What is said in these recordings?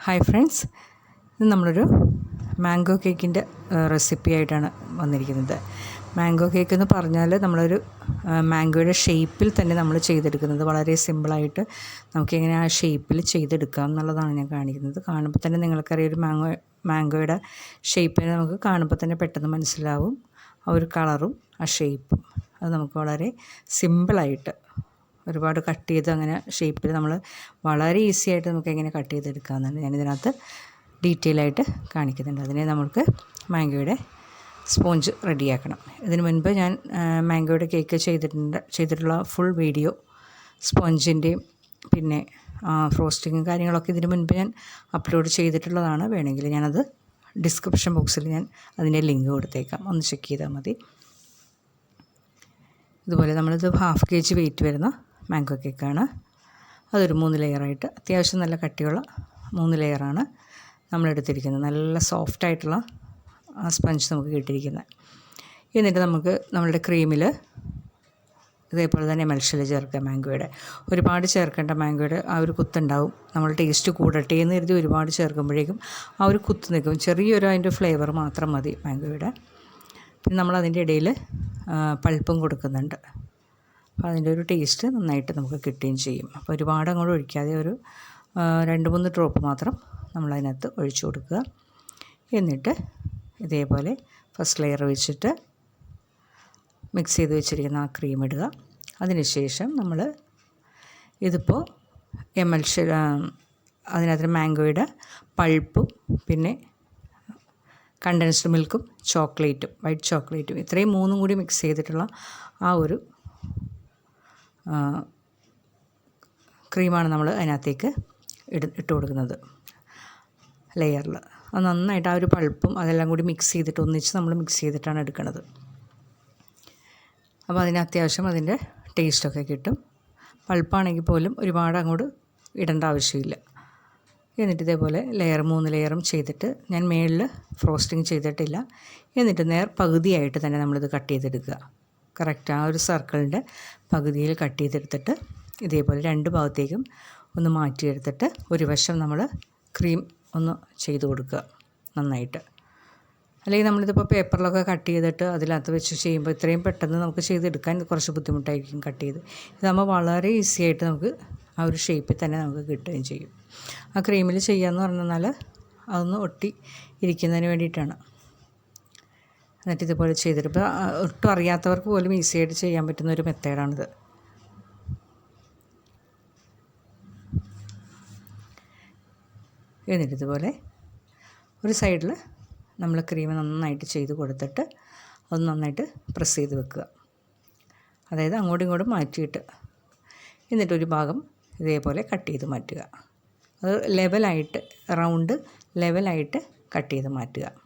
Hi friends. ഇത് നമ്മളൊരു mango കേക്കിന്റെ റെസിപ്പി ആയിട്ടാണ് വന്നിരിക്കുന്നത്. മാംഗോ കേക്ക് എന്ന് പറഞ്ഞാൽ നമ്മളൊരു മാംഗോയുടെ ഷേപ്പിൽ തന്നെ നമ്മൾ ചെയ്തെടുക്കുന്നത്. വളരെ സിമ്പിളായിട്ട് നമുക്കിങ്ങനെ ആ ഷേപ്പിൽ ചെയ്തെടുക്കാം എന്നുള്ളതാണ് ഞാൻ കാണിക്കുന്നത്. കാണുമ്പോൾ തന്നെ നിങ്ങൾക്കറിയാം ഒരു മാംഗോ മാംഗോയുടെ ഷേപ്പിനെ നമുക്ക് കാണുമ്പോൾ തന്നെ പെട്ടെന്ന് മനസ്സിലാവും ആ ഒരു കളറും ആ ഷേപ്പും. അത് നമുക്ക് വളരെ സിമ്പിളായിട്ട് ഒരുപാട് കട്ട് ചെയ്ത് അങ്ങനെ ഷേപ്പിൽ നമ്മൾ വളരെ ഈസി ആയിട്ട് നമുക്ക് എങ്ങനെ കട്ട് ചെയ്തെടുക്കാമെന്നാണ് ഞാനിതിനകത്ത് ഡീറ്റെയിൽ ആയിട്ട് കാണിക്കുന്നുണ്ട്. അതിനെ നമുക്ക് മാംഗോയുടെ സ്പോഞ്ച് റെഡിയാക്കണം. ഇതിന് മുൻപ് ഞാൻ മാംഗോയുടെ കേക്ക് ചെയ്തിട്ടുണ്ട് ചെയ്തിട്ടുള്ള ഫുൾ വീഡിയോ സ്പോഞ്ചിന്റെയും പിന്നെ ഫ്രോസ്റ്റിങ്ങും കാര്യങ്ങളൊക്കെ ഇതിന് മുൻപ് ഞാൻ അപ്ലോഡ് ചെയ്തിട്ടുള്ളതാണ്. വേണമെങ്കിൽ ഞാനത് ഡിസ്ക്രിപ്ഷൻ ബോക്സിൽ ഞാൻ അതിന്റെ ലിങ്ക് കൊടുത്തേക്കാം. ഒന്ന് ചെക്ക് ചെയ്താൽ മതി. ഇതുപോലെ നമ്മളിത് ഹാഫ് കെ ജി വെയിറ്റ് വരുന്ന മാംഗോ കേക്കാണ്. അതൊരു മൂന്ന് ലെയറായിട്ട് അത്യാവശ്യം നല്ല കട്ടിയുള്ള മൂന്ന് ലെയറാണ് നമ്മളെടുത്തിരിക്കുന്നത്. നല്ല സോഫ്റ്റ് ആയിട്ടുള്ള സ്പഞ്ച് നമുക്ക് കിട്ടിയിരിക്കുന്നത്. എന്നിട്ട് നമുക്ക് നമ്മളുടെ ക്രീമിൽ ഇതേപോലെ തന്നെ മെൽഷൽ ചേർക്കുക മാംഗോയുടെ. ഒരുപാട് ചേർക്കേണ്ട മാംഗോയുടെ ആ ഒരു കുത്തുണ്ടാവും. നമ്മൾ ടേസ്റ്റ് കൂടട്ടെ എന്ന് കരുതി ഒരുപാട് ചേർക്കുമ്പോഴേക്കും ആ ഒരു കുത്ത് നിൽക്കും. ചെറിയൊരു അതിന്റെ ഫ്ലേവർ മാത്രം മതി മാംഗോയുടെ. പിന്നെ നമ്മൾ അതിന്റെ ഇടയിൽ പൾപ്പും കൊടുക്കുന്നുണ്ട്. അപ്പോൾ അതിന്റെ ഒരു ടേസ്റ്റ് നന്നായിട്ട് നമുക്ക് കിട്ടുകയും ചെയ്യും. അപ്പോൾ ഒരുപാട് അങ്ങോട്ട് ഒഴിക്കാതെ ഒരു രണ്ട് മൂന്ന് ഡ്രോപ്പ് മാത്രം നമ്മളതിനകത്ത് ഒഴിച്ചു കൊടുക്കുക. എന്നിട്ട് ഇതേപോലെ ഫസ്റ്റ് ലെയർ വെച്ചിട്ട് മിക്സ് ചെയ്ത് വെച്ചിരിക്കുന്ന ആ ക്രീം ഇടുക. അതിനുശേഷം നമ്മൾ ഇതിപ്പോൾ എം എൽ അതിനകത്ത് മാംഗോയുടെ പൾപ്പും പിന്നെ കണ്ടൻസ്ഡ് മിൽക്കും ചോക്ലേറ്റും വൈറ്റ് ചോക്ലേറ്റും ഇത്രയും മൂന്നും കൂടി മിക്സ് ചെയ്തിട്ടുള്ള ആ ഒരു ക്രീമാണ് നമ്മൾ അതിനകത്തേക്ക് ഇട് ഇട്ട് കൊടുക്കുന്നത്. ലെയറിൽ അത് നന്നായിട്ട് ആ ഒരു പൾപ്പും അതെല്ലാം കൂടി മിക്സ് ചെയ്തിട്ട് ഒന്നിച്ച് നമ്മൾ മിക്സ് ചെയ്തിട്ടാണ് എടുക്കുന്നത് അപ്പോൾ അതിന് അത്യാവശ്യം അതിന്റെ ടേസ്റ്റൊക്കെ കിട്ടും. പൾപ്പാണെങ്കിൽ പോലും ഒരുപാട് അങ്ങോട്ട് ഇടേണ്ട ആവശ്യമില്ല. എന്നിട്ട് ഇതേപോലെ ലെയർ മൂന്ന് ലെയറും ചെയ്തിട്ട് ഞാൻ മേളിൽ ഫ്രോസ്റ്റിംഗ് ചെയ്തിട്ടില്ല. എന്നിട്ട് നേർ പകുതിയായിട്ട് തന്നെ നമ്മളിത് കട്ട് ചെയ്തെടുക്കുക. കറക്റ്റ് ആ ഒരു സർക്കിളിന്റെ പകുതിയിൽ കട്ട് ചെയ്തെടുത്തിട്ട് ഇതേപോലെ രണ്ട് ഭാഗത്തേക്കും ഒന്ന് മാറ്റിയെടുത്തിട്ട് ഒരു വശം നമ്മൾ ക്രീം ഒന്ന് ചെയ്ത് കൊടുക്കുക നന്നായിട്ട്. അല്ലെങ്കിൽ നമ്മളിതിപ്പോൾ പേപ്പറിലൊക്കെ കട്ട് ചെയ്തിട്ട് അതിനകത്ത് വെച്ച് ചെയ്യുമ്പോൾ ഇത്രയും പെട്ടെന്ന് നമുക്ക് ചെയ്തെടുക്കാൻ കുറച്ച് ബുദ്ധിമുട്ടായിരിക്കും കട്ട് ചെയ്ത്. ഇതാകുമ്പോൾ വളരെ ഈസി ആയിട്ട് നമുക്ക് ആ ഒരു ഷേപ്പിൽ തന്നെ നമുക്ക് കിട്ടുകയും ചെയ്യും. ആ ക്രീമിൽ ചെയ്യാമെന്ന് പറഞ്ഞാൽ അതൊന്ന് ഒട്ടി ഇരിക്കുന്നതിന് വേണ്ടിയിട്ടാണ്. എന്നിട്ട് ഇതുപോലെ ഇപ്പോൾ ഒട്ടും അറിയാത്തവർക്ക് പോലും ഈസി ആയിട്ട് ചെയ്യാൻ പറ്റുന്ന ഒരു മെത്തേഡാണിത്. എന്നിട്ട് ഇതുപോലെ ഒരു സൈഡിൽ നമ്മൾ ക്രീം നന്നായിട്ട് ചെയ്ത് കൊടുത്തിട്ട് അത് നന്നായിട്ട് പ്രസ് ചെയ്ത് വെക്കുക. അതായത് അങ്ങോട്ടും ഇങ്ങോട്ടും മാറ്റിയിട്ട് എന്നിട്ടൊരു ഭാഗം ഇതേപോലെ കട്ട് ചെയ്ത് മാറ്റുക. അത് ലെവലായിട്ട് റൗണ്ട് ലെവലായിട്ട് കട്ട് ചെയ്ത് മാറ്റുക.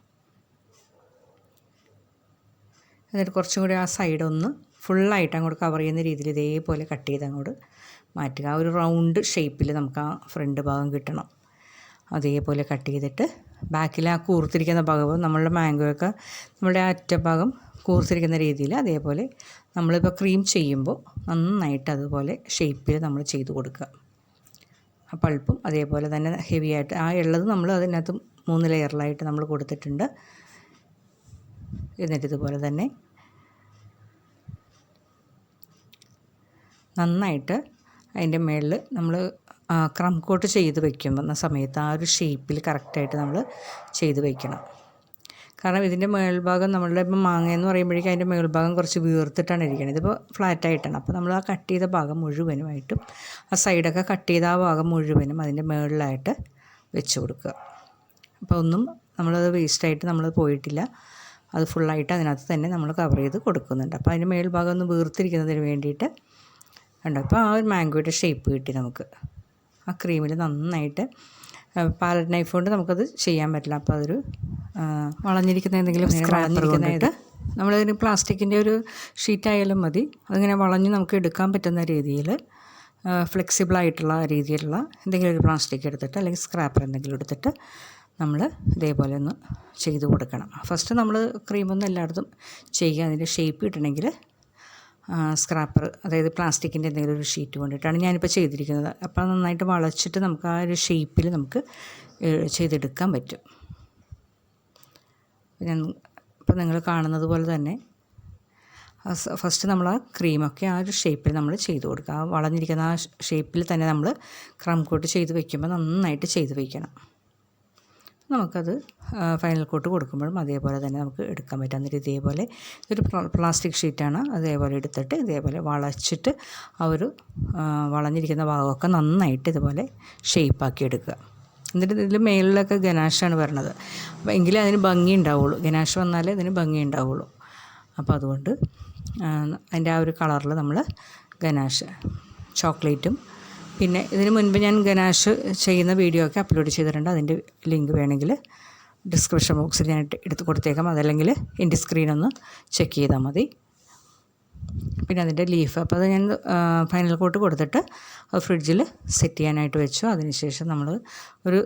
എന്നിട്ട് കുറച്ചും കൂടി ആ സൈഡ് ഒന്ന് ഫുള്ളായിട്ട് അങ്ങോട്ട് കവർ ചെയ്യുന്ന രീതിയിൽ ഇതേപോലെ കട്ട് ചെയ്ത് അങ്ങോട്ട് മാറ്റുക. ആ ഒരു റൗണ്ട് ഷേപ്പിൽ നമുക്ക് ആ ഫ്രണ്ട് ഭാഗം കിട്ടണം. അതേപോലെ കട്ട് ചെയ്തിട്ട് ബാക്കിൽ ആ കൂർത്തിരിക്കുന്ന ഭാഗം നമ്മളുടെ മാംഗോയൊക്കെ നമ്മുടെ ആ അറ്റഭാഗം കൂർത്തിരിക്കുന്ന രീതിയിൽ അതേപോലെ നമ്മളിപ്പോൾ ക്രീം ചെയ്യുമ്പോൾ നന്നായിട്ട് അതുപോലെ ഷേപ്പിൽ നമ്മൾ ചെയ്ത് കൊടുക്കുക. ആ പൾപ്പും അതേപോലെ തന്നെ ഹെവി ആയിട്ട് ആ ഉള്ളത് നമ്മൾ അതിനകത്ത് മൂന്ന് ലെയറിലായിട്ട് നമ്മൾ കൊടുത്തിട്ടുണ്ട്. എന്നിട്ട് ഇതുപോലെ തന്നെ നന്നായിട്ട് അതിന്റെ മുകളിൽ നമ്മൾ ക്രം കോട്ട് ചെയ്ത് വയ്ക്കുമ്പോൾ സമയത്ത് ആ ഒരു ഷേപ്പിൽ കറക്റ്റായിട്ട് നമ്മൾ ചെയ്ത് വയ്ക്കണം. കാരണം ഇതിന്റെ മേൾഭാഗം നമ്മളുടെ ഇപ്പം മാങ്ങ എന്ന് പറയുമ്പോഴേക്കും അതിന്റെ മേൾഭാഗം കുറച്ച് വീർത്തിട്ടാണ് ഇരിക്കുന്നത് ഇതിപ്പോൾ ഫ്ലാറ്റായിട്ടാണ്. അപ്പോൾ നമ്മൾ ആ കട്ട് ചെയ്ത ഭാഗം മുഴുവനുമായിട്ടും ആ സൈഡൊക്കെ കട്ട് ചെയ്ത ആ ഭാഗം മുഴുവനും അതിന്റെ മുകളിലായിട്ട് വെച്ച് കൊടുക്കുക. അപ്പോൾ ഒന്നും നമ്മളത് വേസ്റ്റായിട്ട് നമ്മൾ പോയിട്ടില്ല. അത് ഫുള്ളായിട്ട് അതിനകത്ത് തന്നെ നമ്മൾ കവർ ചെയ്ത് കൊടുക്കുന്നുണ്ട്. അപ്പോൾ അതിന്റെ മേൽഭാഗം ഒന്ന് വീർത്തിരിക്കുന്നതിന് വേണ്ടിയിട്ട് ഉണ്ട് അപ്പോൾ ആ ഒരു മാംഗോയുടെ ഷേപ്പ് കിട്ടി നമുക്ക്. ആ ക്രീമിൽ നന്നായിട്ട് പാലറ്റ് നൈഫ് കൊണ്ട് നമുക്കത് ചെയ്യാൻ പറ്റില്ല. അപ്പോൾ അതൊരു വളഞ്ഞിരിക്കുന്ന എന്തെങ്കിലും വളഞ്ഞിരിക്കുന്നതായിട്ട് നമ്മളതിന് പ്ലാസ്റ്റിക്കിന്റെ ഒരു ഷീറ്റായാലും മതി. അതിങ്ങനെ വളഞ്ഞ് നമുക്ക് എടുക്കാൻ പറ്റുന്ന രീതിയിൽ ഫ്ലെക്സിബിളായിട്ടുള്ള രീതിയിലുള്ള എന്തെങ്കിലും ഒരു പ്ലാസ്റ്റിക് എടുത്തിട്ട് അല്ലെങ്കിൽ സ്ക്രാപ്പർ എന്തെങ്കിലും എടുത്തിട്ട് നമ്മൾ ഇതേപോലെ ഒന്ന് ചെയ്ത് കൊടുക്കണം. ഫസ്റ്റ് നമ്മൾ ക്രീമൊന്നും എല്ലായിടത്തും ചെയ്യുക. അതിന്റെ ഷേപ്പ് കിട്ടണമെങ്കിൽ സ്ക്രാപ്പർ അതായത് പ്ലാസ്റ്റിക്കിന്റെ എന്തെങ്കിലും ഒരു ഷീറ്റ് കൊണ്ടിട്ടാണ് ഞാനിപ്പോൾ ചെയ്തിരിക്കുന്നത്. അപ്പോൾ നന്നായിട്ട് വളച്ചിട്ട് നമുക്ക് ആ ഒരു ഷേപ്പിൽ നമുക്ക് ചെയ്തെടുക്കാൻ പറ്റും. ഞാൻ ഇപ്പോൾ നിങ്ങൾ കാണുന്നത് പോലെ തന്നെ ഫസ്റ്റ് നമ്മൾ ആ ക്രീമൊക്കെ ആ ഒരു ഷേപ്പിൽ നമ്മൾ ചെയ്ത് കൊടുക്കുക. ആ വളഞ്ഞിരിക്കുന്ന ആ ഷേപ്പിൽ തന്നെ നമ്മൾ ക്രം കോട്ട് ചെയ്ത് വയ്ക്കുമ്പോൾ നന്നായിട്ട് ചെയ്ത് വയ്ക്കണം നമുക്കത് ഫൈനൽ കോട്ട് കൊടുക്കുമ്പോഴും അതേപോലെ തന്നെ നമുക്ക് എടുക്കാൻ പറ്റും. എന്നിട്ട് ഇതേപോലെ ഇതൊരു പ്ലാസ്റ്റിക് ഷീറ്റാണ് അതേപോലെ എടുത്തിട്ട് ഇതേപോലെ വളച്ചിട്ട് ആ ഒരു വളഞ്ഞിരിക്കുന്ന ഭാഗമൊക്കെ നന്നായിട്ട് ഇതുപോലെ ഷേപ്പാക്കി എടുക്കുക. എന്നിട്ട് ഇതിൽ മേളിലൊക്കെ ഗനാഷാണ് വരണത്. അപ്പോൾ എങ്കിലേ അതിന് ഭംഗി ഉണ്ടാവുള്ളൂ. ഗനാഷ് വന്നാലേ അതിന് ഭംഗി ഉണ്ടാവുള്ളൂ. അപ്പോൾ അതുകൊണ്ട് അതിന്റെ ആ ഒരു കളറിൽ നമ്മൾ ഗനാഷ് ചോക്ലേറ്റും പിന്നെ ഇതിന് മുൻപ് ഞാൻ ഗനാഷ് ചെയ്യുന്ന വീഡിയോ ഒക്കെ അപ്ലോഡ് ചെയ്തിട്ടുണ്ട്. അതിന്റെ ലിങ്ക് വേണമെങ്കിൽ ഡിസ്ക്രിപ്ഷൻ ബോക്സിൽ ഞാൻ എടുത്ത് കൊടുത്തേക്കാം. അതല്ലെങ്കിൽ എന്റെ സ്ക്രീൻ ഒന്ന് ചെക്ക് ചെയ്താൽ മതി. പിന്നെ അതിന്റെ ലീഫ് അപ്പോൾ അത് ഞാൻ ഫൈനൽ കോട്ട് കൊടുത്തിട്ട് അത് ഫ്രിഡ്ജിൽ സെറ്റ് ചെയ്യാനായിട്ട് വെച്ചു. അതിനുശേഷം നമ്മൾ ഒരു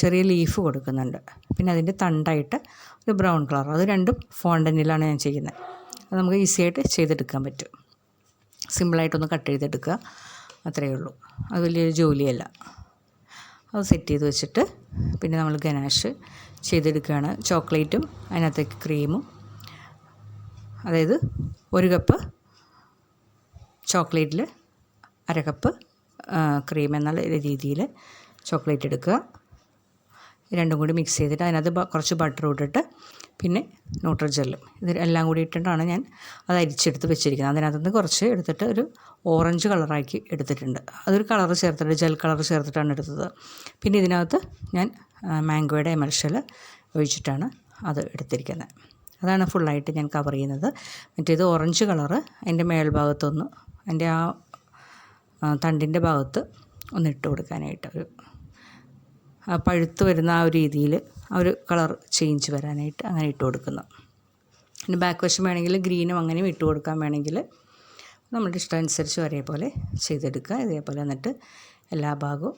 ചെറിയ ലീഫ് കൊടുക്കുന്നുണ്ട്. പിന്നെ അതിന്റെ തണ്ടായിട്ട് ഒരു ബ്രൗൺ കളർ അത് രണ്ടും ഫോണ്ടനിലാണ് ഞാൻ ചെയ്യുന്നത്. അത് നമുക്ക് ഈസി ആയിട്ട് ചെയ്തെടുക്കാൻ പറ്റും. സിമ്പിളായിട്ടൊന്ന് കട്ട് ചെയ്തെടുക്കുക. അത്രയേ ഉള്ളൂ. അത് വലിയൊരു ജോലിയല്ല. അത് സെറ്റ് ചെയ്ത് വെച്ചിട്ട് പിന്നെ നമ്മൾ ഗനാഷ് ചെയ്തെടുക്കുകയാണ്. ചോക്ലേറ്റും അതിനകത്തേക്ക് ക്രീമും. അതായത് ഒരു കപ്പ് ചോക്ലേറ്റിൽ അര കപ്പ് ക്രീം എന്നുള്ള രീതിയിൽ ചോക്ലേറ്റ് എടുക്കുക. രണ്ടും കൂടി മിക്സ് ചെയ്തിട്ട് അതിനകത്ത് കുറച്ച് ബട്ടർ ഇട്ടിട്ട് പിന്നെ ന്യൂട്രജെല്ലും ഇത് എല്ലാം കൂടി ഇട്ടിട്ടാണ് ഞാൻ അത് അരിച്ചെടുത്ത് വെച്ചിരിക്കുന്നത്. അതിനകത്തുനിന്ന് കുറച്ച് എടുത്തിട്ട് ഒരു ഓറഞ്ച് കളറാക്കി എടുത്തിട്ടുണ്ട്. അതൊരു കളർ ചേർത്തിട്ട് ജെൽ കളർ ചേർത്തിട്ടാണ് എടുത്തത്. പിന്നെ ഇതിനകത്ത് ഞാൻ മാംഗോയുടെ എമൽഷൽ ഒഴിച്ചിട്ടാണ് അത് എടുത്തിരിക്കുന്നത്. അതാണ് ഫുള്ളായിട്ട് ഞാൻ കവർ ചെയ്യുന്നത്. മറ്റേത് ഓറഞ്ച് കളറ് അതിന്റെ മേൽഭാഗത്തൊന്ന് അതിന്റെ ആ തണ്ടിന്റെ ഭാഗത്ത് ഒന്ന് ഇട്ട് കൊടുക്കാനായിട്ട് ഒരു പഴുത്ത് വരുന്ന ആ ഒരു രീതിയിൽ ആ ഒരു കളർ ചേഞ്ച് വരാനായിട്ട് അങ്ങനെ ഇട്ട് കൊടുക്കുന്നു. പിന്നെ ബാക്ക് വശം വേണമെങ്കിൽ ഗ്രീനും അങ്ങനെയും ഇട്ട് കൊടുക്കാൻ വേണമെങ്കിൽ നമ്മുടെ ഇഷ്ടം അനുസരിച്ച് ഒരേപോലെ ചെയ്തെടുക്കുക. ഇതേപോലെ എന്നിട്ട് എല്ലാ ഭാഗവും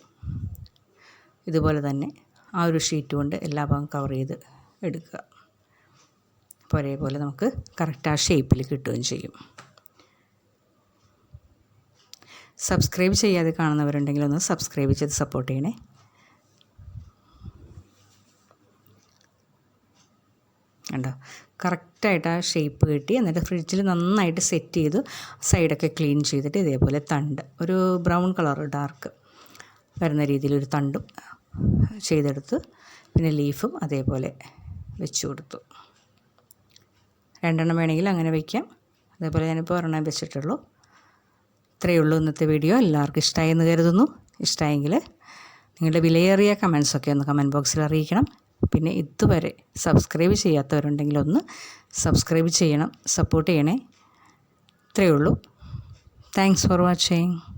ഇതുപോലെ തന്നെ ആ ഒരു ഷീറ്റ് കൊണ്ട് എല്ലാ ഭാഗവും കവർ ചെയ്ത് എടുക്കുക. അപ്പോൾ ഒരേപോലെ നമുക്ക് കറക്റ്റ് ആ ഷേപ്പിൽ കിട്ടുകയും ചെയ്യും. സബ്സ്ക്രൈബ് ചെയ്യാതെ കാണുന്നവരുണ്ടെങ്കിൽ ഒന്ന് സബ്സ്ക്രൈബ് ചെയ്ത് സപ്പോർട്ട് ചെയ്യണേ. കണ്ടോ? കറക്റ്റായിട്ട് ആ ഷേപ്പ് കിട്ടി. എന്നിട്ട് ഫ്രിഡ്ജിൽ നന്നായിട്ട് സെറ്റ് ചെയ്ത് സൈഡൊക്കെ ക്ലീൻ ചെയ്തിട്ട് ഇതേപോലെ തണ്ട് ഒരു ബ്രൗൺ കളർ ഡാർക്ക് വരുന്ന രീതിയിൽ ഒരു തണ്ടും ചെയ്തെടുത്ത് പിന്നെ ലീഫും അതേപോലെ വെച്ച് കൊടുത്തു. രണ്ടെണ്ണം വേണമെങ്കിൽ അങ്ങനെ വയ്ക്കാം അതേപോലെ ഞാനിപ്പോൾ ഒരെണ്ണം വെച്ചിട്ടുള്ളൂ. ഇത്രയേ ഉള്ളൂ ഇന്നത്തെ വീഡിയോ. എല്ലാവർക്കും ഇഷ്ടമായി എന്ന് കരുതുന്നു. ഇഷ്ടമായെങ്കിൽ നിങ്ങളുടെ വിലയേറിയ കമൻസൊക്കെ ഒന്ന് കമന്റ് ബോക്സിൽ അറിയിക്കണം. പിന്നെ ഇതുവരെ സബ്സ്ക്രൈബ് ചെയ്യാത്തവരുണ്ടെങ്കിൽ ഒന്ന് സബ്സ്ക്രൈബ് ചെയ്യണം സപ്പോർട്ട് ചെയ്യണേ. ഇത്രയേ ഉള്ളൂ. Thanks for watching